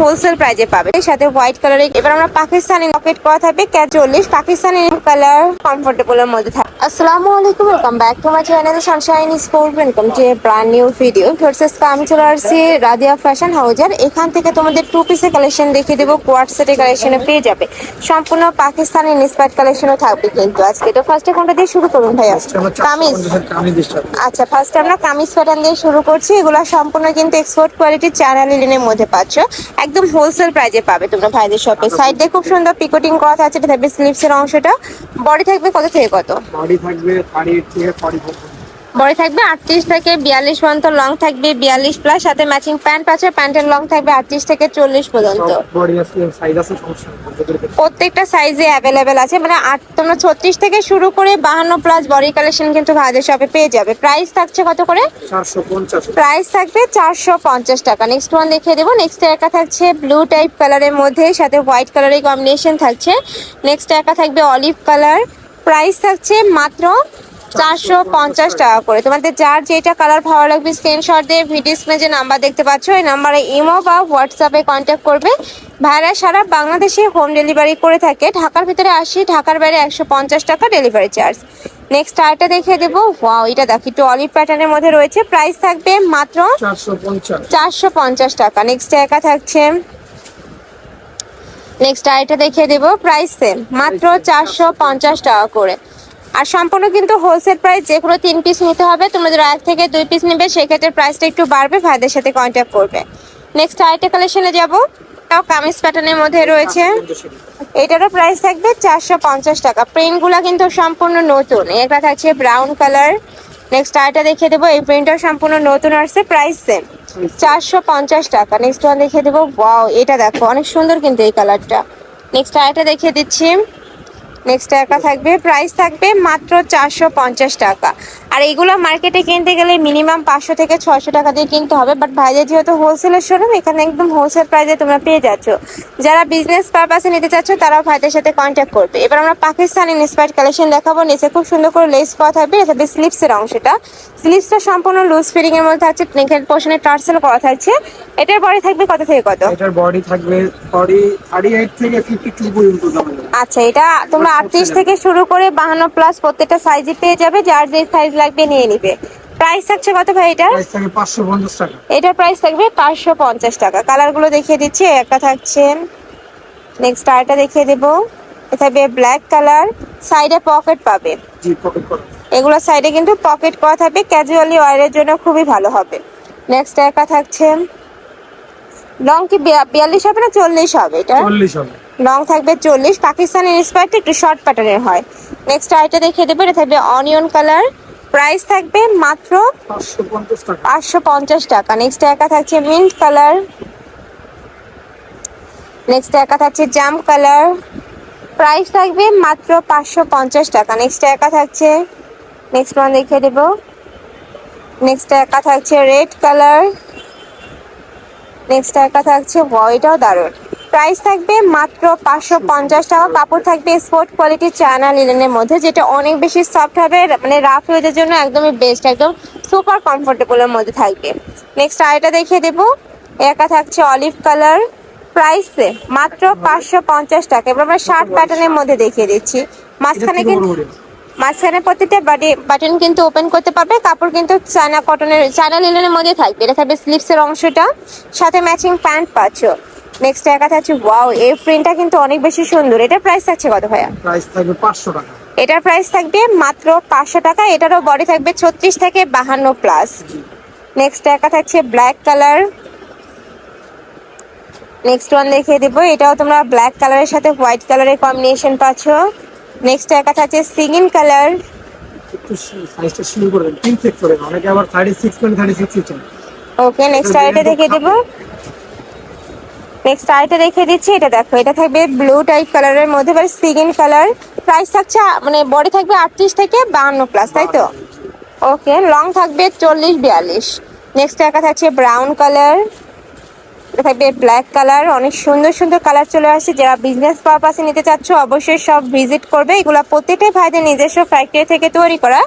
Wholesale প্রাইজে পাবে। এর সাথে হোয়াইট কালারের এবার আমরা পাকিস্তানি পকেট করা থাকবে চল্লিশ পাকিস্তানি কালার কমফোর্টেবল এর মধ্যে থাকে আসসালামু আলাইকুম welcome back to my channel sunshine sport welcome to a brand new video versus আমি চলে আসছি রাদিয়া ফ্যাশন হাউজার এখান থেকে তোমাদের টু পিসের কালেকশন দেখিয়ে দেবো। কোয়ার্ট সেটের কালেকশনে পেয়ে যাবে। সম্পূর্ণ পাকিস্তানি ইন্সপায়ার্ড কালেকশনও থাকবে কিন্তু আজকে। তো ফার্স্টে কোনটা দিয়ে শুরু করুন ভাইয়া? কামিজ। আচ্ছা ফার্স্ট আমরা কামিজ প্যাটার্ন দিয়ে শুরু করছি। এগুলো সম্পূর্ণ কিন্তু এক্সপোর্ট কোয়ালিটির চায়না লিলেনের মধ্যে পাচ্ছ। একদম হোলসেল প্রাইজে পাবে তোমরা ভাইদের শপে সাইড খুব সুন্দর পিকোটিং করা আছে, এটা থাকবে স্লিভসের অংশটা। বডি থাকবে কত থেকে কত? বডি থাকবে থার্টি এইট থেকে ফর্টি ফোর বডি থাকবে আটত্রিশ থেকে বিয়াল্লিশ পর্যন্ত লং থাকবে বিয়াল্লিশ প্লাস সাথে ম্যাচিং প্যান্ট পাচ্ছে প্যান্টের লং থাকবে আটত্রিশ থেকে চল্লিশ পর্যন্ত। আছে আছে প্রত্যেকটা সাইজে অ্যাভেলেবেল আছে মানে আট তোমরা ছত্রিশ থেকে শুরু করে বাহান্ন প্লাস বডি কালেকশন কিন্তু ভাইদের শপে পেয়ে যাবে। প্রাইস থাকছে কত করে? প্রাইস থাকবে চারশো পঞ্চাশ টাকা। নেক্সট ওয়ান দেখিয়ে দেবো। নেক্সট একা থাকছে ব্লু টাইপ কালারের মধ্যে সাথে হোয়াইট কালারের কম্বিনেশন থাকছে। নেক্সট একা থাকবে অলিভ কালার প্রাইস থাকছে মাত্র চারশো পঞ্চাশ টাকা করে। তোমাদের যার যেটা কালার ভালো লাগবে স্ক্রিনশট দিয়ে ভিডিও স্ক্রিনে যে নাম্বার দেখতে পাচ্ছ এই নাম্বারে ইমো বা হোয়াটসঅ্যাপে কন্ট্যাক্ট করবে। ভাইরা সারা বাংলাদেশে হোম ডেলিভারি করে থাকে। ঢাকার ভিতরে আসি ঢাকার বাইরে একশো পঞ্চাশ টাকা ডেলিভারি চার্জ নেক্সট আরেকটা দেখিয়ে দেবো। ওয়াও এটা দেখি একটু অলিভ প্যাটার্নের মধ্যে রয়েছে। প্রাইস থাকবে মাত্র চারশো পঞ্চাশ। টাকা। নেক্সট একা থাকছে। নেক্সট আইটা দেখিয়ে দেব। প্রাইস সেম মাত্র চারশো পঞ্চাশ টাকা করে। আর সম্পূর্ণ কিন্তু হোলসেল প্রাইস যে কোনো তিন পিস নিতে হবে, তোমরা যারা এক থেকে দুই পিস নেবে, সেক্ষেত্রে প্রাইসটা একটু বাড়বে, ভাইদের সাথে কন্ট্যাক্ট করবে। নেক্সট আইটা কালেকশনে যাব। তাও কামিজ প্যাটার্নের মধ্যে রয়েছে। এটারও প্রাইস থাকবে চারশো পঞ্চাশ টাকা। প্রিন্টগুলো কিন্তু সম্পূর্ণ নতুন। এটা থাকছে ব্রাউন কালার নেক্সট আইটা দেখিয়ে দেবো। এই প্রিন্টটাও সম্পূর্ণ নতুন আসছে প্রাইস সেম চারশো পঞ্চাশ টাকা। নেক্সট ওয়ান দেখিয়ে দেবো। ওয়াও এটা দেখো, অনেক সুন্দর কিন্তু এই কালারটা নেক্সট আইটা দেখিয়ে দিচ্ছি। নেক্সট একা থাকবে প্রাইস থাকবে মাত্র চারশো পঞ্চাশ টাকা। আর এইগুলো মার্কেটে কিনতে গেলে মিনিমাম পাঁচশো থেকে ছয়শো টাকা দিয়ে কিনতে হবে। বাট ভাইদের যেহেতু হোলসেলের শোরুম এখানে একদম হোলসেল প্রাইসে তোমরা পেয়ে যাচ্ছ। যারা বিজনেস পারপাসে নিতে চাচ্ছ তারাও ভাইদের সাথে কন্ট্যাক্ট করবে। এবার আমরা পাকিস্তানি ইন্সপায়ার্ড কালেকশন দেখাবো। নিচে খুব সুন্দর করে লেস করা থাকবে। এটা থাকবে স্লিপসের অংশটা। স্লিপসটা সম্পূর্ণ লুজ ফিটিং এর মধ্যে থাকছে নেকের পোর্শনে টার্সেল করা থাকছে। এটার বডি থাকবে কত থেকে কত? এটার বডি থাকবে বডি থার্টি এইট থেকে ফিফটি টু পর্যন্ত। আচ্ছা এটা তোমরা আটত্রিশ থেকে শুরু করে বাহান্ন প্লাস প্রত্যেকটা সাইজে পেয়ে যাবে যার যে সাইজ লাগবে নিয়ে নিবে। প্রাইস থাকছে কত ভাই টাকা। এটার প্রাইস থাকবে পাঁচশো পঞ্চাশ টাকা। কালারগুলো দেখিয়ে দিচ্ছি একটা থাকছে। নেক্সট আরেকটা দেখিয়ে দেবো। এটা থাকবে ব্ল্যাক কালার সাইডে পকেট পাবে। এগুলো সাইডে কিন্তু পকেট করা থাকবে ক্যাজুয়ালি ওয়ারের জন্য খুবই ভালো হবে। নেক্সট একা থাকছে। লং কি বিয়াল্লিশ হবে না চল্লিশ হবে এটা? চল্লিশ হবে। লং থাকবে চল্লিশ। পাকিস্তানের ইন্সপায়ারটা একটু শর্ট প্যাটার্নের হয়। নেক্সট আইটা দেখিয়ে দেবো, এটা থাকবে অনিয়ন কালার প্রাইস থাকবে মাত্র পাঁচশো পঞ্চাশ টাকা। নেক্সট একা থাকছে মিন্ট কালার নেক্সট একা থাকছে জাম কালার প্রাইস থাকবে মাত্র পাঁচশো পঞ্চাশ টাকা। নেক্সট একা থাকছে নেক্সট ওয়ান দেখিয়ে দেবো। নেক্সট একা থাকছে রেড কালার নেক্সট একা থাকছে ওয়াইটাও দারুণ। প্রাইস থাকবে মাত্র পাঁচশো পঞ্চাশ টাকা। কাপড় থাকবে স্পোর্ট কোয়ালিটির চায়না লিলেনের মধ্যে যেটা অনেক বেশি সফট হবে মানে রাফ ইউজের জন্য একদমই বেস্ট একদম সুপার কমফোর্টেবলের মধ্যে থাকবে। নেক্সট আরেকটা দেখিয়ে দেবো। একা থাকছে অলিভ কালার প্রাইসে মাত্র পাঁচশো পঞ্চাশ টাকা। এবার আমরা শার্ট প্যাটার্নের মধ্যে দেখিয়ে দিচ্ছি। মাঝখানে কিন্তু। মাঝখানে প্রত্যেকটা বাটি বাটন কিন্তু ওপেন করতে পারবে। কাপড় কিন্তু চায়না কটনের চায়না লিলেনের মধ্যে থাকবে। এটা থাকবে স্লিপসের অংশটা। সাথে ম্যাচিং প্যান্ট পাচ্ছ। নেক্সট একা থাকছে ওয়াও এই প্রিন্টটা কিন্তু অনেক বেশি সুন্দর। এটার প্রাইস থাকছে কত ভাইয়া? প্রাইস থাকবে পাঁচশো টাকা। এটার প্রাইস থাকবে মাত্র পাঁচশো টাকা এটারও বডি থাকবে ছত্রিশ থেকে বাহান্ন প্লাস নেক্সট একা থাকছে ব্ল্যাক কালার নেক্সট ওয়ান দেখিয়ে দেবো এটাও তোমরা ব্ল্যাক কালারের সাথে হোয়াইট কালারের কম্বিনেশন পাচ্ছ। নেক্সট একা থাকছে সিগিন কালার একটু সাইজটা শুরু করে দেন তিন চেক করে অনেকে আবার thirty six point thirty six চান ওকে নেক্সট আরেকটা দেখিয়ে দেবো। নেক্সট আরেকটা রেখে দিচ্ছি এটা দেখো এটা থাকবে ব্লু টাইপ কালারের মধ্যে এবার সিগিন কালার প্রাইস থাকছে মানে বডি থাকবে আটত্রিশ থেকে বাহান্ন প্লাস তাই তো? ওকে লং থাকবে চল্লিশ বিয়াল্লিশ। নেক্সট একা থাকছে ব্রাউন কালার এটা থাকবে ব্ল্যাক কালার অনেক সুন্দর সুন্দর কালার চলে আসছে যারা বিজনেস পারপাসে নিতে চাচ্ছ, অবশ্যই সব ভিজিট করবে। এগুলো প্রত্যেকটাই ভাইদের নিজস্ব ফ্যাক্টরি থেকে তৈরি করা।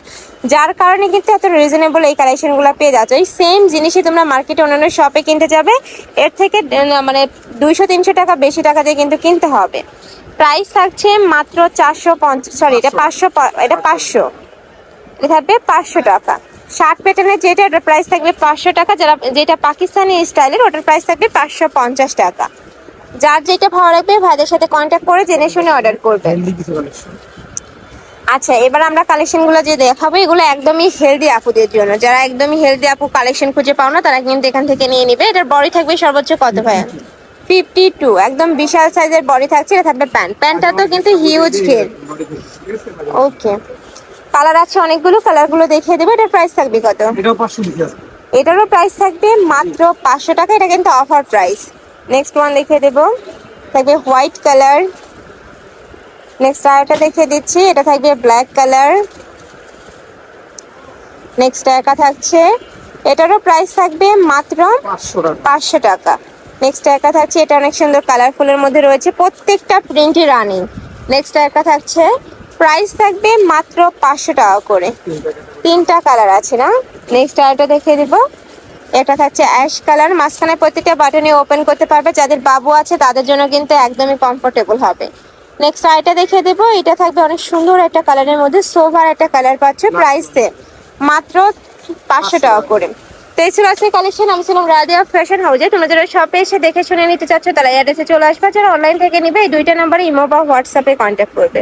যার কারণে কিন্তু এত রিজনেবল এই কালেকশনগুলো পেয়ে যাচ্ছ। এই সেম জিনিসই তোমরা মার্কেটে অন্যান্য শপে কিনতে যাবে। এর থেকে মানে দুইশো, তিনশো টাকা বেশি টাকা দিয়ে কিন্তু কিনতে হবে। প্রাইস থাকছে মাত্র চারশো পঞ্চাশ সরি এটা পাঁচশো এটা পাঁচশো। এটা থাকবে পাঁচশো টাকা। শার্ট প্যাটার্নের যেটা ওটার প্রাইস থাকবে পাঁচশো টাকা। যারা যেটা পাকিস্তানি স্টাইলের ওটার প্রাইস থাকবে পাঁচশো পঞ্চাশ টাকা। যার যেটা ভালো লাগবে ভাইদের সাথে কন্ট্যাক্ট করে জেনে শুনে অর্ডার করবেন কালেকশন আচ্ছা এবার আমরা কালেকশনগুলো যে দেখাবো এগুলো একদমই হেলদি আপুদের জন্য। যারা একদমই হেলদি আপু কালেকশন খুঁজে পাও না তারা কিন্তু এখান থেকে নিয়ে নিবে। এটার বডি থাকবে সর্বোচ্চ কত ভাইয়া? ফিফটি টু একদম বিশাল সাইজের বডি থাকছে এটা থাকবে প্যান্ট প্যান্টটা তো কিন্তু হিউজ ঘের ওকে কালার আছে অনেকগুলো কালারগুলো দেখিয়ে দেবো। এটার প্রাইস থাকবে কত? এটারও প্রাইস থাকবে মাত্র পাঁচশো টাকা। এটা কিন্তু অফার প্রাইস নেক্সট ওয়ান দেখিয়ে দেবো। থাকবে হোয়াইট কালার নেক্সট আরেকটা দেখিয়ে দিচ্ছি। এটা থাকবে ব্ল্যাক কালার নেক্সট একা থাকছে। এটারও প্রাইস থাকবে মাত্র পাঁচশো টাকা। নেক্সট একা থাকছে। এটা অনেক সুন্দর কালারফুলের মধ্যে রয়েছে। প্রত্যেকটা প্রিন্টই রানিং নেক্সট একা থাকছে। প্রাইস থাকবে মাত্র পাঁচশো টাকা করে। তিন তিনটা কালার আছে না? নেক্সট আরেকটা দেখিয়ে দেবো। এটা থাকছে অ্যাশ কালার মাঝখানে প্রতিটা বাটনে ওপেন করতে পারবে। যাদের বাবু আছে, তাদের জন্য কিন্তু একদমই কমফোর্টেবল হবে। নেক্সট আরেকটা দেখিয়ে দেবো। এটা থাকবে অনেক সুন্দর একটা কালারের মধ্যে সোভার একটা কালার পাচ্ছ প্রাইস মাত্র পাঁচশো টাকা করে। আমি ছিলাম হাউজে শপে এসে দেখে শুনে নিতে চাচ্ছ, তারা অ্যাড্রেসে চলে আসবে। যারা অনলাইন থেকে নিবে, এই দুইটা নাম্বারে ইমো বা হোয়াটসঅ্যাপে কন্ট্যাক্ট করবে।